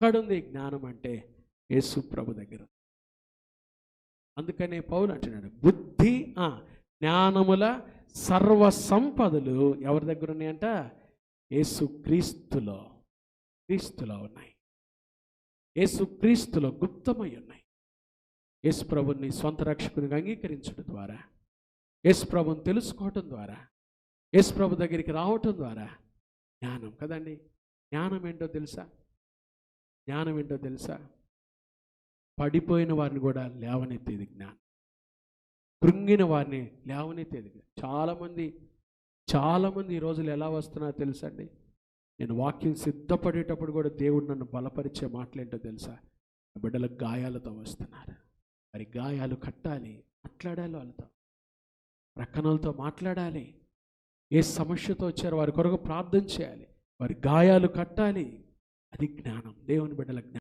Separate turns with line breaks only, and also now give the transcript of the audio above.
ఎక్కడుంది జ్ఞానం అంటే యేసు ప్రభు దగ్గర. అందుకనే పౌలు అంటున్నాడు బుద్ధి ఆ, జ్ఞానముల సర్వ సంపదలు ఎవరి దగ్గర ఉన్నాయంట? యేసు క్రీస్తులో క్రీస్తులో ఉన్నాయి. యేసు క్రీస్తులో గుప్తమై ఉన్నాయి. యేసు ప్రభుని సొంత రక్షకునిగా అంగీకరించడం ద్వారా యేసు ప్రభుని తెలుసుకోవటం ద్వారా యేసు ప్రభు దగ్గరికి రావటం ద్వారా జ్ఞానం కదండి. జ్ఞానం ఏంటో తెలుసా? జ్ఞానం ఏంటో తెలుసా? పడిపోయిన వారిని కూడా లేవనెత్తేది జ్ఞానం. కృంగిన వారిని లేవనెత్తేది చాలామంది చాలామంది ఈ రోజులు ఎలా వస్తున్నారో తెలుసండి? నేను వాక్యం సిద్ధపడేటప్పుడు కూడా దేవుడు నన్ను బలపరిచే మాటలేంటో తెలుసా? నా బిడ్డలకు గాయాలతో వస్తున్నారు. మరి గాయాలు కట్టాలి మాట్లాడాలి వాళ్ళతో. ప్రక్కనలతో మాట్లాడాలి. ఏ సమస్యతో వచ్చారో వారి కొరకు ప్రార్థన చేయాలి. వారి గాయాలు కట్టాలి. అది జ్ఞానం. దేవుని బిడ్డల జ్ఞానం